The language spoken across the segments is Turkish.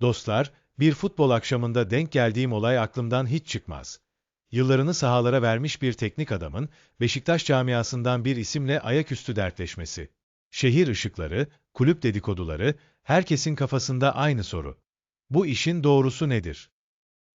Dostlar, bir futbol akşamında denk geldiğim olay aklımdan hiç çıkmaz. Yıllarını sahalara vermiş bir teknik adamın, Beşiktaş camiasından bir isimle ayaküstü dertleşmesi. Şehir ışıkları, kulüp dedikoduları, herkesin kafasında aynı soru. Bu işin doğrusu nedir?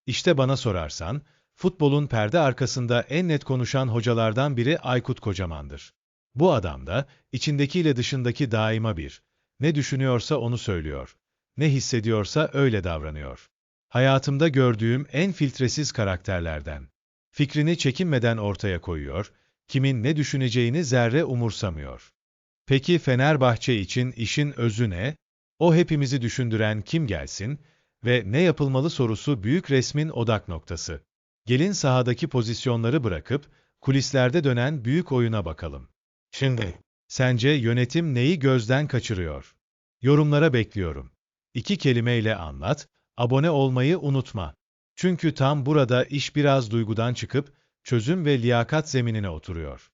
İşte bana sorarsan, futbolun perde arkasında en net konuşan hocalardan biri Aykut Kocaman'dır. Bu adam da, içindekiyle dışındaki daima bir. Ne düşünüyorsa onu söylüyor. Ne hissediyorsa öyle davranıyor. Hayatımda gördüğüm en filtresiz karakterlerden. Fikrini çekinmeden ortaya koyuyor, kimin ne düşüneceğini zerre umursamıyor. Peki Fenerbahçe için işin özü ne? O hepimizi düşündüren kim gelsin ve ne yapılmalı sorusu büyük resmin odak noktası. Gelin sahadaki pozisyonları bırakıp kulislerde dönen büyük oyuna bakalım. Şimdi, sence yönetim neyi gözden kaçırıyor? Yorumlara bekliyorum. İki kelimeyle anlat, abone olmayı unutma. Çünkü tam burada iş biraz duygudan çıkıp çözüm ve liyakat zeminine oturuyor.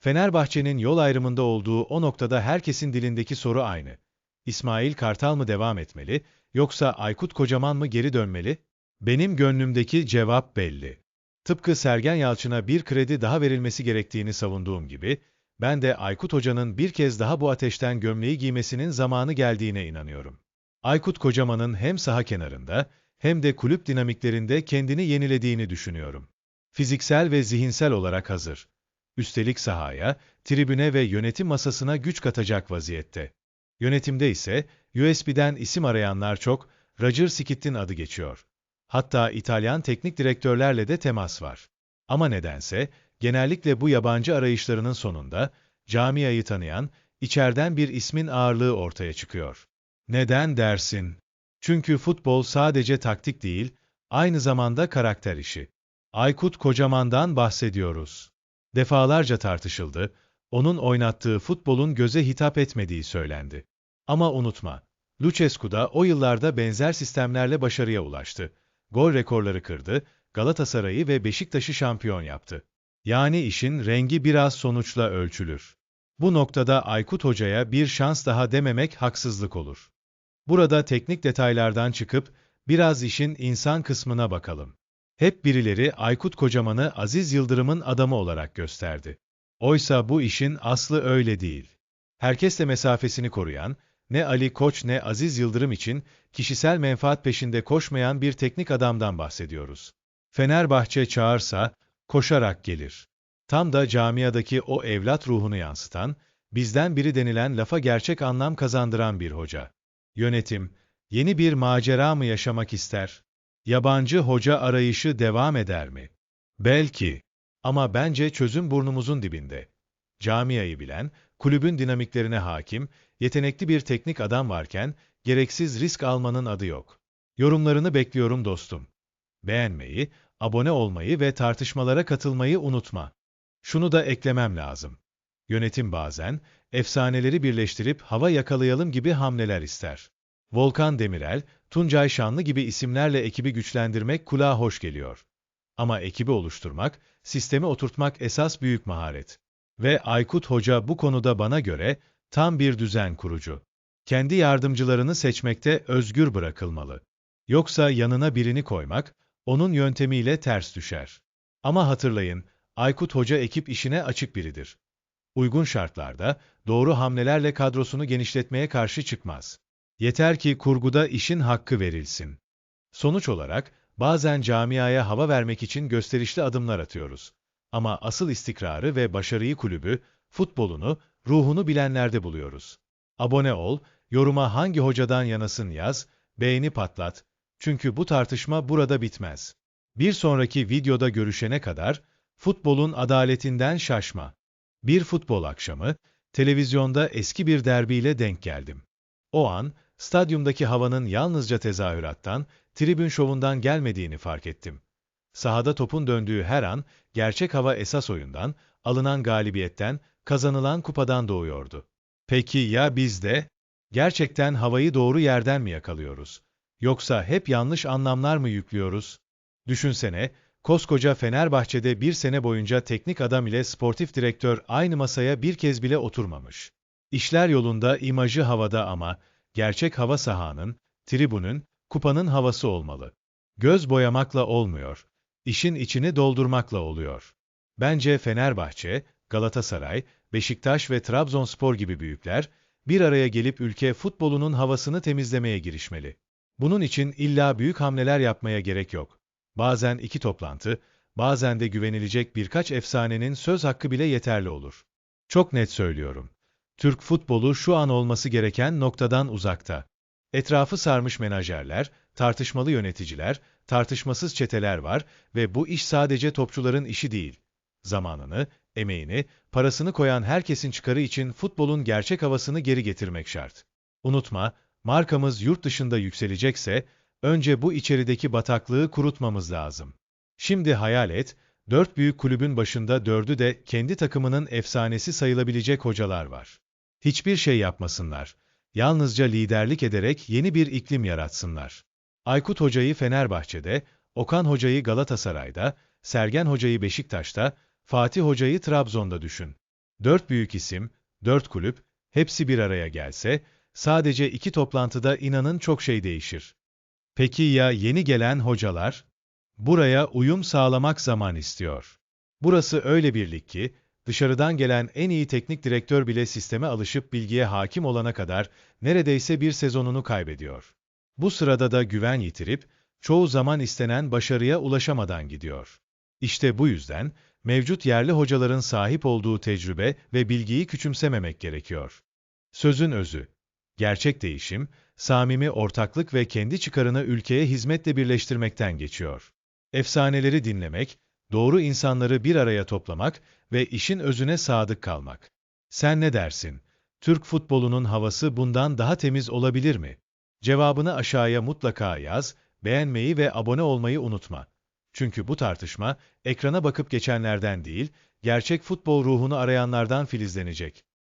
Fenerbahçe'nin yol ayrımında olduğu o noktada herkesin dilindeki soru aynı. İsmail Kartal mı devam etmeli, yoksa Aykut Kocaman mı geri dönmeli? Benim gönlümdeki cevap belli. Tıpkı Sergen Yalçın'a bir kredi daha verilmesi gerektiğini savunduğum gibi, ben de Aykut Hoca'nın bir kez daha bu ateşten gömleği giymesinin zamanı geldiğine inanıyorum. Aykut Kocaman'ın hem saha kenarında hem de kulüp dinamiklerinde kendini yenilediğini düşünüyorum. Fiziksel ve zihinsel olarak hazır. Üstelik sahaya, tribüne ve yönetim masasına güç katacak vaziyette. Yönetimde ise USB'den isim arayanlar çok, Roger Skitt'in adı geçiyor. Hatta İtalyan teknik direktörlerle de temas var. Ama nedense, genellikle bu yabancı arayışlarının sonunda, camiayı tanıyan, içeriden bir ismin ağırlığı ortaya çıkıyor. Neden dersin? Çünkü futbol sadece taktik değil, aynı zamanda karakter işi. Aykut Kocaman'dan bahsediyoruz. Defalarca tartışıldı, onun oynattığı futbolun göze hitap etmediği söylendi. Ama unutma, Lucescu da o yıllarda benzer sistemlerle başarıya ulaştı. Gol rekorları kırdı, Galatasaray'ı ve Beşiktaş'ı şampiyon yaptı. Yani işin rengi biraz sonuçla ölçülür. Bu noktada Aykut Hoca'ya bir şans daha dememek haksızlık olur. Burada teknik detaylardan çıkıp biraz işin insan kısmına bakalım. Hep birileri Aykut Kocaman'ı Aziz Yıldırım'ın adamı olarak gösterdi. Oysa bu işin aslı öyle değil. Herkesle mesafesini koruyan, ne Ali Koç ne Aziz Yıldırım için kişisel menfaat peşinde koşmayan bir teknik adamdan bahsediyoruz. Fenerbahçe çağırsa, koşarak gelir. Tam da camiadaki o evlat ruhunu yansıtan, bizden biri denilen lafa gerçek anlam kazandıran bir hoca. Yönetim, yeni bir macera mı yaşamak ister? Yabancı hoca arayışı devam eder mi? Belki. Ama bence çözüm burnumuzun dibinde. Camiayı bilen, kulübün dinamiklerine hakim, yetenekli bir teknik adam varken, gereksiz risk almanın adı yok. Yorumlarını bekliyorum dostum. Beğenmeyi, abone olmayı ve tartışmalara katılmayı unutma. Şunu da eklemem lazım. Yönetim bazen, efsaneleri birleştirip hava yakalayalım gibi hamleler ister. Volkan Demirel, Tuncay Şanlı gibi isimlerle ekibi güçlendirmek kulağa hoş geliyor. Ama ekibi oluşturmak, sistemi oturtmak esas büyük maharet. Ve Aykut Hoca bu konuda bana göre tam bir düzen kurucu. Kendi yardımcılarını seçmekte özgür bırakılmalı. Yoksa yanına birini koymak, onun yöntemiyle ters düşer. Ama hatırlayın, Aykut Hoca ekip işine açık biridir. Uygun şartlarda, doğru hamlelerle kadrosunu genişletmeye karşı çıkmaz. Yeter ki kurguda işin hakkı verilsin. Sonuç olarak, bazen camiaya hava vermek için gösterişli adımlar atıyoruz. Ama asıl istikrarı ve başarıyı kulübü, futbolunu, ruhunu bilenlerde buluyoruz. Abone ol, yoruma hangi hocadan yanasın yaz, beğeni patlat. Çünkü bu tartışma burada bitmez. Bir sonraki videoda görüşene kadar, futbolun adaletinden şaşma. Bir futbol akşamı, televizyonda eski bir derbiyle denk geldim. O an, stadyumdaki havanın yalnızca tezahürattan, tribün şovundan gelmediğini fark ettim. Sahada topun döndüğü her an, gerçek hava esas oyundan, alınan galibiyetten, kazanılan kupadan doğuyordu. Peki ya biz de? Gerçekten havayı doğru yerden mi yakalıyoruz? Yoksa hep yanlış anlamlar mı yüklüyoruz? Düşünsene, koskoca Fenerbahçe'de bir sene boyunca teknik adam ile sportif direktör aynı masaya bir kez bile oturmamış. İşler yolunda imajı havada ama, gerçek hava sahanın, tribünün, kupanın havası olmalı. Göz boyamakla olmuyor, işin içini doldurmakla oluyor. Bence Fenerbahçe, Galatasaray, Beşiktaş ve Trabzonspor gibi büyükler, bir araya gelip ülke futbolunun havasını temizlemeye girişmeli. Bunun için illa büyük hamleler yapmaya gerek yok. Bazen iki toplantı, bazen de güvenilecek birkaç efsanenin söz hakkı bile yeterli olur. Çok net söylüyorum. Türk futbolu şu an olması gereken noktadan uzakta. Etrafı sarmış menajerler, tartışmalı yöneticiler, tartışmasız çeteler var ve bu iş sadece topçuların işi değil. Zamanını, emeğini, parasını koyan herkesin çıkarı için futbolun gerçek havasını geri getirmek şart. Unutma, markamız yurt dışında yükselecekse, önce bu içerideki bataklığı kurutmamız lazım. Şimdi hayal et, dört büyük kulübün başında dördü de kendi takımının efsanesi sayılabilecek hocalar var. Hiçbir şey yapmasınlar. Yalnızca liderlik ederek yeni bir iklim yaratsınlar. Aykut Hoca'yı Fenerbahçe'de, Okan Hoca'yı Galatasaray'da, Sergen Hoca'yı Beşiktaş'ta, Fatih Hoca'yı Trabzon'da düşün. Dört büyük isim, dört kulüp, hepsi bir araya gelse, sadece iki toplantıda inanın çok şey değişir. Peki ya yeni gelen hocalar? Buraya uyum sağlamak zaman istiyor. Burası öyle bir lig ki, dışarıdan gelen en iyi teknik direktör bile sisteme alışıp bilgiye hakim olana kadar neredeyse bir sezonunu kaybediyor. Bu sırada da güven yitirip, çoğu zaman istenen başarıya ulaşamadan gidiyor. İşte bu yüzden, mevcut yerli hocaların sahip olduğu tecrübe ve bilgiyi küçümsememek gerekiyor. Sözün özü, gerçek değişim, samimi ortaklık ve kendi çıkarını ülkeye hizmetle birleştirmekten geçiyor. Efsaneleri dinlemek, doğru insanları bir araya toplamak ve işin özüne sadık kalmak. Sen ne dersin? Türk futbolunun havası bundan daha temiz olabilir mi? Cevabını aşağıya mutlaka yaz, beğenmeyi ve abone olmayı unutma. Çünkü bu tartışma, ekrana bakıp geçenlerden değil, gerçek futbol ruhunu arayanlardan filizlenecek.